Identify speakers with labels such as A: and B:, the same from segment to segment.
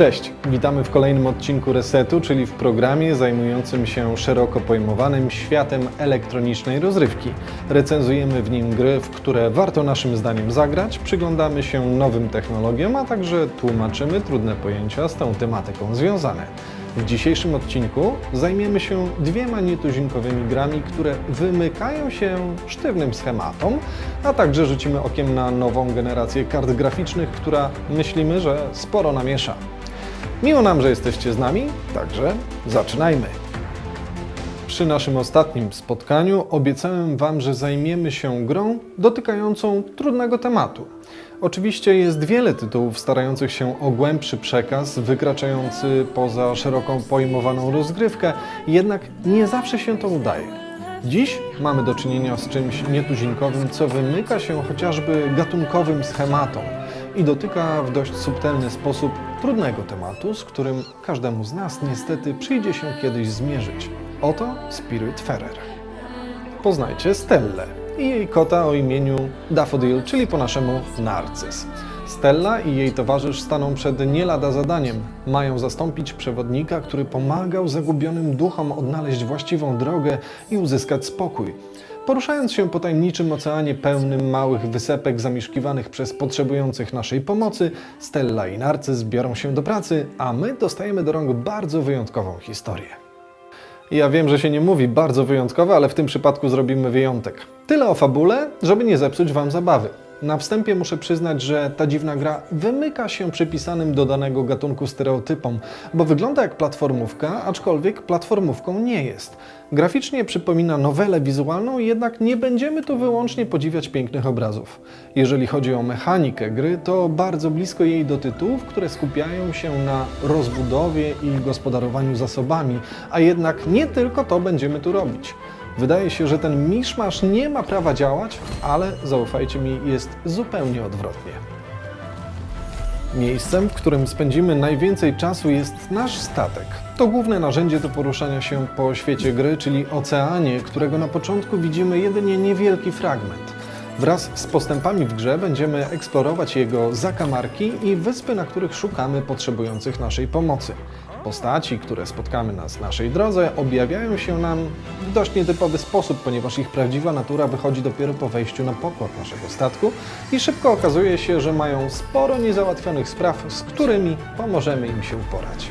A: Cześć, witamy w kolejnym odcinku Resetu, czyli w programie zajmującym się szeroko pojmowanym światem elektronicznej rozrywki. Recenzujemy w nim gry, w które warto naszym zdaniem zagrać, przyglądamy się nowym technologiom, a także tłumaczymy trudne pojęcia z tą tematyką związane. W dzisiejszym odcinku zajmiemy się dwiema nietuzinkowymi grami, które wymykają się sztywnym schematom, a także rzucimy okiem na nową generację kart graficznych, która myślimy, że sporo namiesza. Miło nam, że jesteście z nami, także zaczynajmy. Przy naszym ostatnim spotkaniu obiecałem Wam, że zajmiemy się grą dotykającą trudnego tematu. Oczywiście jest wiele tytułów starających się o głębszy przekaz, wykraczający poza szeroką pojmowaną rozgrywkę, jednak nie zawsze się to udaje. Dziś mamy do czynienia z czymś nietuzinkowym, co wymyka się chociażby gatunkowym schematom i dotyka w dość subtelny sposób trudnego tematu, z którym każdemu z nas niestety przyjdzie się kiedyś zmierzyć. Oto Spiritfarer. Poznajcie Stellę i jej kota o imieniu Daffodil, czyli po naszemu Narcyz. Stella i jej towarzysz staną przed nie lada zadaniem. Mają zastąpić przewodnika, który pomagał zagubionym duchom odnaleźć właściwą drogę i uzyskać spokój. Poruszając się po tajemniczym oceanie pełnym małych wysepek zamieszkiwanych przez potrzebujących naszej pomocy, Stella i Narcyz biorą się do pracy, a my dostajemy do rąk bardzo wyjątkową historię. Ja wiem, że się nie mówi bardzo wyjątkowe, ale w tym przypadku zrobimy wyjątek. Tyle o fabule, żeby nie zepsuć Wam zabawy. Na wstępie muszę przyznać, że ta dziwna gra wymyka się przypisanym do danego gatunku stereotypom, bo wygląda jak platformówka, aczkolwiek platformówką nie jest. Graficznie przypomina nowelę wizualną, jednak nie będziemy tu wyłącznie podziwiać pięknych obrazów. Jeżeli chodzi o mechanikę gry, to bardzo blisko jej do tytułów, które skupiają się na rozbudowie i gospodarowaniu zasobami, a jednak nie tylko to będziemy tu robić. Wydaje się, że ten miszmasz nie ma prawa działać, ale zaufajcie mi, jest zupełnie odwrotnie. Miejscem, w którym spędzimy najwięcej czasu jest nasz statek. To główne narzędzie do poruszania się po świecie gry, czyli oceanie, którego na początku widzimy jedynie niewielki fragment. Wraz z postępami w grze będziemy eksplorować jego zakamarki i wyspy, na których szukamy potrzebujących naszej pomocy. Postaci, które spotkamy na naszej drodze, objawiają się nam w dość nietypowy sposób, ponieważ ich prawdziwa natura wychodzi dopiero po wejściu na pokład naszego statku i szybko okazuje się, że mają sporo niezałatwionych spraw, z którymi pomożemy im się uporać.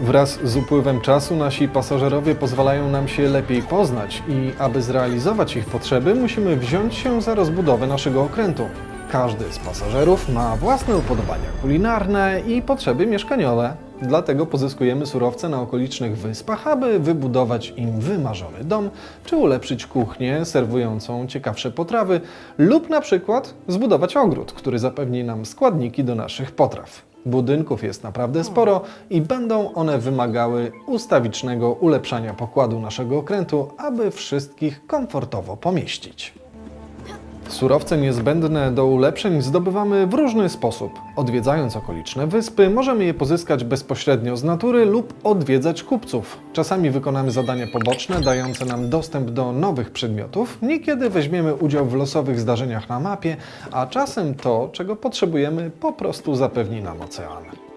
A: Wraz z upływem czasu nasi pasażerowie pozwalają nam się lepiej poznać i aby zrealizować ich potrzeby, musimy wziąć się za rozbudowę naszego okrętu. Każdy z pasażerów ma własne upodobania kulinarne i potrzeby mieszkaniowe. Dlatego pozyskujemy surowce na okolicznych wyspach, aby wybudować im wymarzony dom, czy ulepszyć kuchnię serwującą ciekawsze potrawy, lub na przykład zbudować ogród, który zapewni nam składniki do naszych potraw. Budynków jest naprawdę sporo i będą one wymagały ustawicznego ulepszania pokładu naszego okrętu, aby wszystkich komfortowo pomieścić. Surowce niezbędne do ulepszeń zdobywamy w różny sposób. Odwiedzając okoliczne wyspy, możemy je pozyskać bezpośrednio z natury lub odwiedzać kupców. Czasami wykonamy zadania poboczne, dające nam dostęp do nowych przedmiotów, niekiedy weźmiemy udział w losowych zdarzeniach na mapie, a czasem to, czego potrzebujemy, po prostu zapewni nam ocean.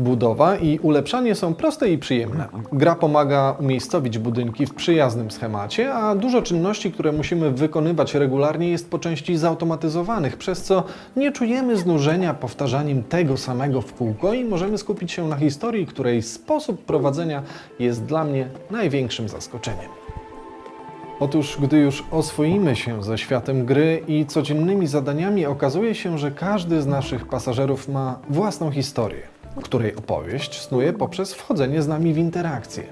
A: Budowa i ulepszanie są proste i przyjemne. Gra pomaga umiejscowić budynki w przyjaznym schemacie, a dużo czynności, które musimy wykonywać regularnie jest po części zautomatyzowanych, przez co nie czujemy znużenia powtarzaniem tego samego w kółko i możemy skupić się na historii, której sposób prowadzenia jest dla mnie największym zaskoczeniem. Otóż, gdy już oswoimy się ze światem gry i codziennymi zadaniami, okazuje się, że każdy z naszych pasażerów ma własną historię, której opowieść snuje poprzez wchodzenie z nami w interakcję.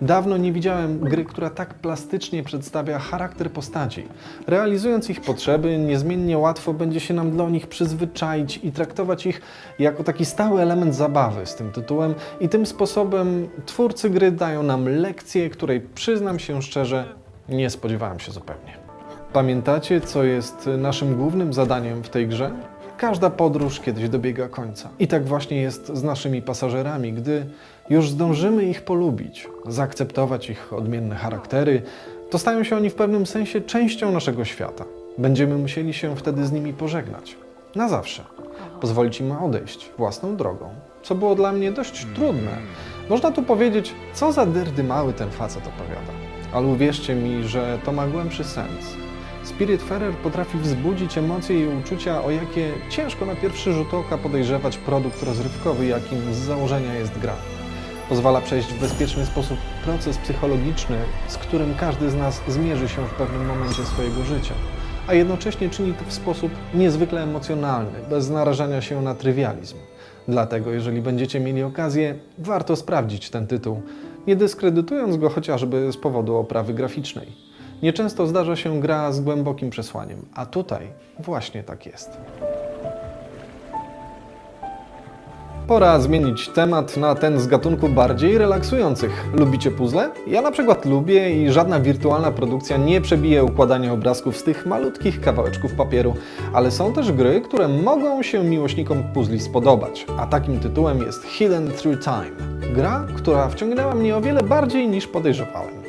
A: Dawno nie widziałem gry, która tak plastycznie przedstawia charakter postaci. Realizując ich potrzeby, niezmiennie łatwo będzie się nam do nich przyzwyczaić i traktować ich jako taki stały element zabawy z tym tytułem i tym sposobem twórcy gry dają nam lekcję, której przyznam się szczerze, nie spodziewałem się zupełnie. Pamiętacie, co jest naszym głównym zadaniem w tej grze? Każda podróż kiedyś dobiega końca. I tak właśnie jest z naszymi pasażerami, gdy już zdążymy ich polubić, zaakceptować ich odmienne charaktery, to stają się oni w pewnym sensie częścią naszego świata. Będziemy musieli się wtedy z nimi pożegnać. na zawsze. Pozwolić im odejść własną drogą, co było dla mnie dość trudne. Można tu powiedzieć, co za dyrdy mały ten facet opowiada. Ale uwierzcie mi, że to ma głębszy sens. Spiritfarer potrafi wzbudzić emocje i uczucia, o jakie ciężko na pierwszy rzut oka podejrzewać produkt rozrywkowy, jakim z założenia jest gra. Pozwala przejść w bezpieczny sposób proces psychologiczny, z którym każdy z nas zmierzy się w pewnym momencie swojego życia, a jednocześnie czyni to w sposób niezwykle emocjonalny, bez narażania się na trywializm. Dlatego, jeżeli będziecie mieli okazję, warto sprawdzić ten tytuł, nie dyskredytując go chociażby z powodu oprawy graficznej. Nieczęsto zdarza się gra z głębokim przesłaniem, a tutaj właśnie tak jest. Pora zmienić temat na ten z gatunku bardziej relaksujących. Lubicie puzzle? Ja na przykład lubię i żadna wirtualna produkcja nie przebije układania obrazków z tych malutkich kawałeczków papieru, ale są też gry, które mogą się miłośnikom puzli spodobać, a takim tytułem jest Hidden Through Time. Gra, która wciągnęła mnie o wiele bardziej niż podejrzewałem.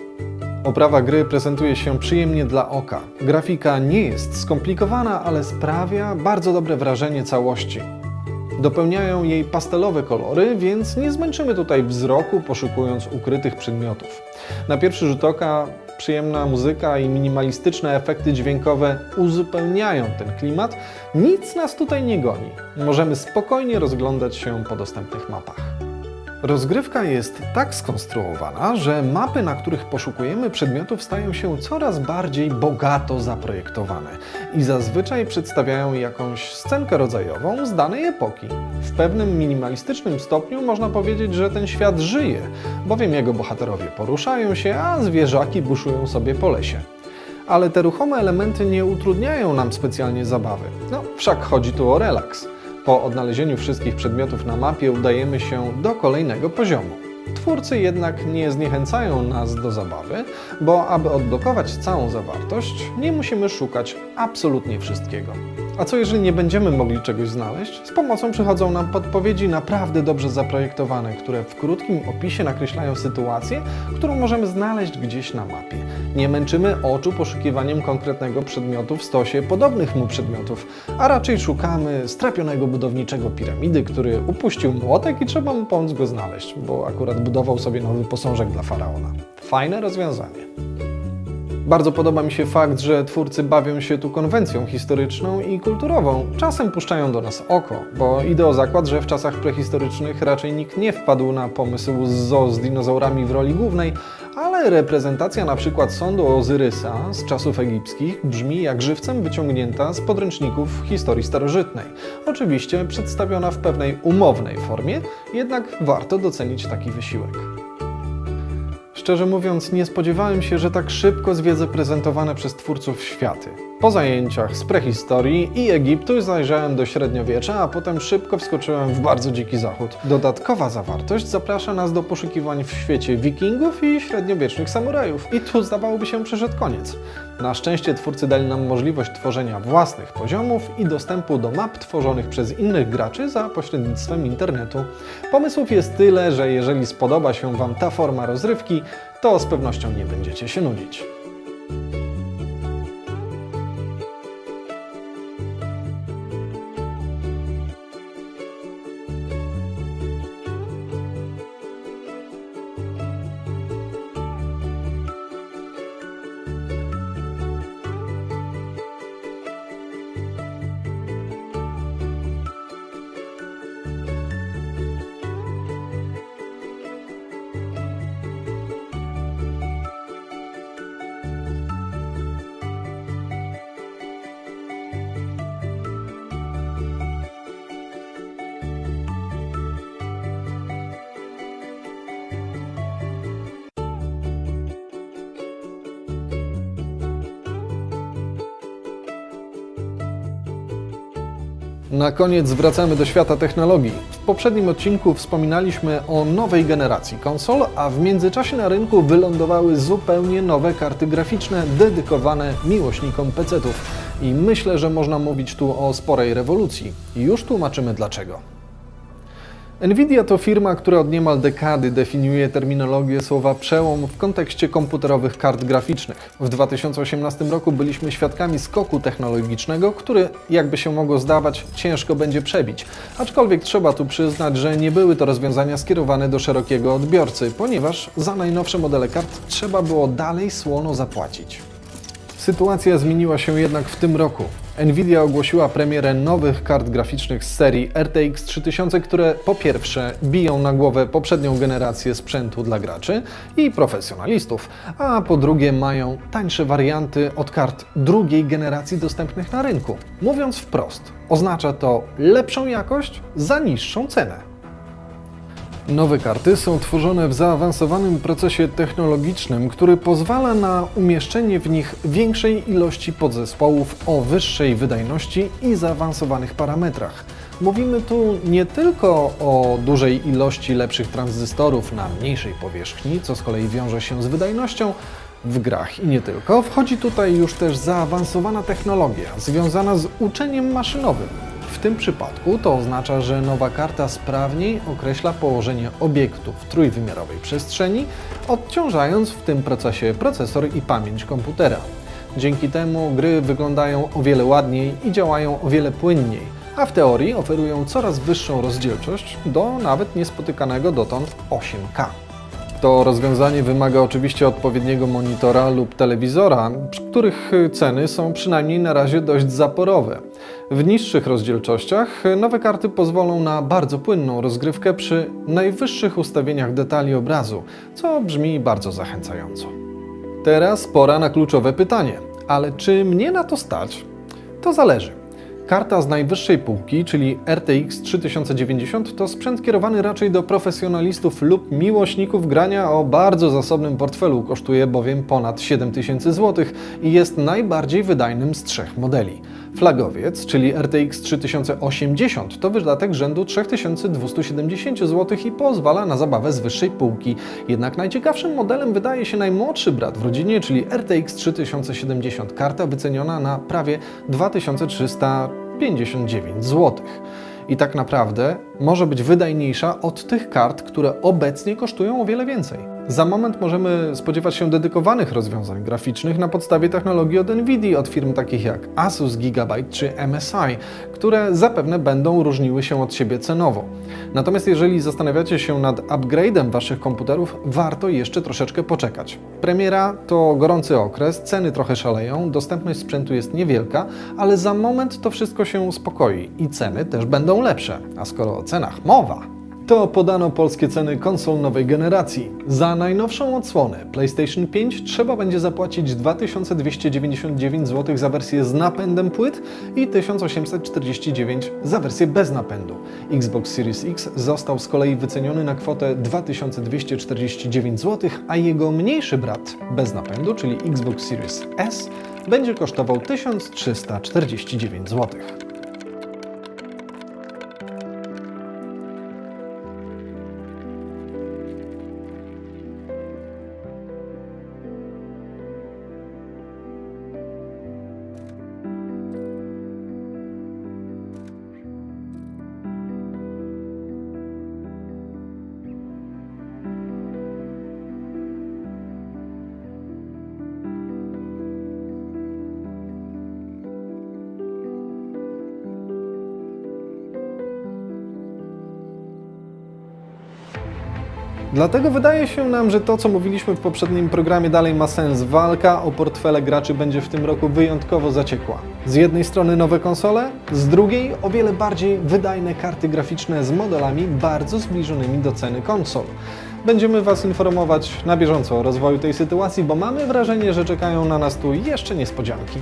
A: Oprawa gry prezentuje się przyjemnie dla oka. Grafika nie jest skomplikowana, ale sprawia bardzo dobre wrażenie całości. Dopełniają jej pastelowe kolory, więc nie zmęczymy tutaj wzroku poszukując ukrytych przedmiotów. Na pierwszy rzut oka przyjemna muzyka i minimalistyczne efekty dźwiękowe uzupełniają ten klimat. Nic nas tutaj nie goni. Możemy spokojnie rozglądać się po dostępnych mapach. Rozgrywka jest tak skonstruowana, że mapy, na których poszukujemy przedmiotów, stają się coraz bardziej bogato zaprojektowane i zazwyczaj przedstawiają jakąś scenkę rodzajową z danej epoki. W pewnym minimalistycznym stopniu można powiedzieć, że ten świat żyje, bowiem jego bohaterowie poruszają się, a zwierzaki buszują sobie po lesie. Ale te ruchome elementy nie utrudniają nam specjalnie zabawy. No, wszak chodzi tu o relaks. Po odnalezieniu wszystkich przedmiotów na mapie udajemy się do kolejnego poziomu. Twórcy jednak nie zniechęcają nas do zabawy, bo aby odblokować całą zawartość, nie musimy szukać absolutnie wszystkiego. A co jeżeli nie będziemy mogli czegoś znaleźć? Z pomocą przychodzą nam podpowiedzi naprawdę dobrze zaprojektowane, które w krótkim opisie nakreślają sytuację, którą możemy znaleźć gdzieś na mapie. Nie męczymy oczu poszukiwaniem konkretnego przedmiotu w stosie podobnych mu przedmiotów, a raczej szukamy strapionego budowniczego piramidy, który upuścił młotek i trzeba mu pomóc go znaleźć, bo akurat budował sobie nowy posążek dla faraona. Fajne rozwiązanie. Bardzo podoba mi się fakt, że twórcy bawią się tu konwencją historyczną i kulturową. Czasem puszczają do nas oko, bo idę o zakład, że w czasach prehistorycznych raczej nikt nie wpadł na pomysł z zoo z dinozaurami w roli głównej, ale reprezentacja na przykład sądu Ozyrysa z czasów egipskich brzmi jak żywcem wyciągnięta z podręczników historii starożytnej. Oczywiście przedstawiona w pewnej umownej formie, jednak warto docenić taki wysiłek. Szczerze mówiąc, nie spodziewałem się, że tak szybko zwiedzę prezentowane przez twórców światy. Po zajęciach z prehistorii i Egiptu zajrzałem do średniowiecza, a potem szybko wskoczyłem w bardzo dziki zachód. Dodatkowa zawartość zaprasza nas do poszukiwań w świecie wikingów i średniowiecznych samurajów. I tu zdawałoby się przyszedł koniec. Na szczęście twórcy dali nam możliwość tworzenia własnych poziomów i dostępu do map tworzonych przez innych graczy za pośrednictwem internetu. Pomysłów jest tyle, że jeżeli spodoba się Wam ta forma rozrywki, to z pewnością nie będziecie się nudzić. Na koniec wracamy do świata technologii. W poprzednim odcinku wspominaliśmy o nowej generacji konsol, a w międzyczasie na rynku wylądowały zupełnie nowe karty graficzne dedykowane miłośnikom PC-ów. I myślę, że można mówić tu o sporej rewolucji. Już tłumaczymy dlaczego. Nvidia to firma, która od niemal dekady definiuje terminologię słowa przełom w kontekście komputerowych kart graficznych. W 2018 roku byliśmy świadkami skoku technologicznego, który, jakby się mogło zdawać, ciężko będzie przebić. Aczkolwiek trzeba tu przyznać, że nie były to rozwiązania skierowane do szerokiego odbiorcy, ponieważ za najnowsze modele kart trzeba było dalej słono zapłacić. Sytuacja zmieniła się jednak w tym roku. Nvidia ogłosiła premierę nowych kart graficznych z serii RTX 3000, które po pierwsze biją na głowę poprzednią generację sprzętu dla graczy i profesjonalistów, a po drugie mają tańsze warianty od kart drugiej generacji dostępnych na rynku. Mówiąc wprost, oznacza to lepszą jakość za niższą cenę. Nowe karty są tworzone w zaawansowanym procesie technologicznym, który pozwala na umieszczenie w nich większej ilości podzespołów o wyższej wydajności i zaawansowanych parametrach. Mówimy tu nie tylko o dużej ilości lepszych tranzystorów na mniejszej powierzchni, co z kolei wiąże się z wydajnością, w grach i nie tylko, wchodzi tutaj już też zaawansowana technologia związana z uczeniem maszynowym. W tym przypadku to oznacza, że nowa karta sprawniej określa położenie obiektu w trójwymiarowej przestrzeni, odciążając w tym procesie procesor i pamięć komputera. Dzięki temu gry wyglądają o wiele ładniej i działają o wiele płynniej, a w teorii oferują coraz wyższą rozdzielczość do nawet niespotykanego dotąd 8K. To rozwiązanie wymaga oczywiście odpowiedniego monitora lub telewizora, przy których ceny są przynajmniej na razie dość zaporowe. W niższych rozdzielczościach nowe karty pozwolą na bardzo płynną rozgrywkę przy najwyższych ustawieniach detali obrazu, co brzmi bardzo zachęcająco. Teraz pora na kluczowe pytanie. Ale czy mnie na to stać? To zależy. Karta z najwyższej półki, czyli RTX 3090, to sprzęt kierowany raczej do profesjonalistów lub miłośników grania o bardzo zasobnym portfelu. Kosztuje bowiem ponad 7000 zł i jest najbardziej wydajnym z trzech modeli. Flagowiec, czyli RTX 3080, to wydatek rzędu 3270 zł i pozwala na zabawę z wyższej półki. Jednak najciekawszym modelem wydaje się najmłodszy brat w rodzinie, czyli RTX 3070, karta wyceniona na prawie 2359 zł. I tak naprawdę może być wydajniejsza od tych kart, które obecnie kosztują o wiele więcej. Za moment możemy spodziewać się dedykowanych rozwiązań graficznych na podstawie technologii od Nvidia od firm takich jak Asus, Gigabyte czy MSI, które zapewne będą różniły się od siebie cenowo. Natomiast jeżeli zastanawiacie się nad upgrade'em waszych komputerów, warto jeszcze troszeczkę poczekać. Premiera to gorący okres, ceny trochę szaleją, dostępność sprzętu jest niewielka, ale za moment to wszystko się uspokoi i ceny też będą lepsze. A skoro o cenach mowa, to podano polskie ceny konsol nowej generacji. Za najnowszą odsłonę PlayStation 5 trzeba będzie zapłacić 2299 zł za wersję z napędem płyt i 1849 za wersję bez napędu. Xbox Series X został z kolei wyceniony na kwotę 2249 zł, a jego mniejszy brat bez napędu, czyli Xbox Series S, będzie kosztował 1349 zł. Dlatego wydaje się nam, że to, co mówiliśmy w poprzednim programie, dalej ma sens. Walka o portfele graczy będzie w tym roku wyjątkowo zaciekła. Z jednej strony nowe konsole, z drugiej o wiele bardziej wydajne karty graficzne z modelami bardzo zbliżonymi do ceny konsol. Będziemy Was informować na bieżąco o rozwoju tej sytuacji, bo mamy wrażenie, że czekają na nas tu jeszcze niespodzianki.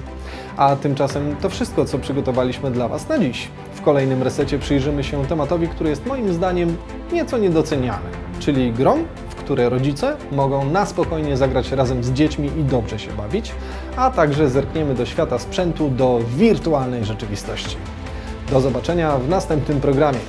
A: A tymczasem to wszystko, co przygotowaliśmy dla Was na dziś. W kolejnym resecie przyjrzymy się tematowi, który jest moim zdaniem nieco niedoceniany, czyli grom, w które rodzice mogą na spokojnie zagrać razem z dziećmi i dobrze się bawić, a także zerkniemy do świata sprzętu, do wirtualnej rzeczywistości. Do zobaczenia w następnym programie.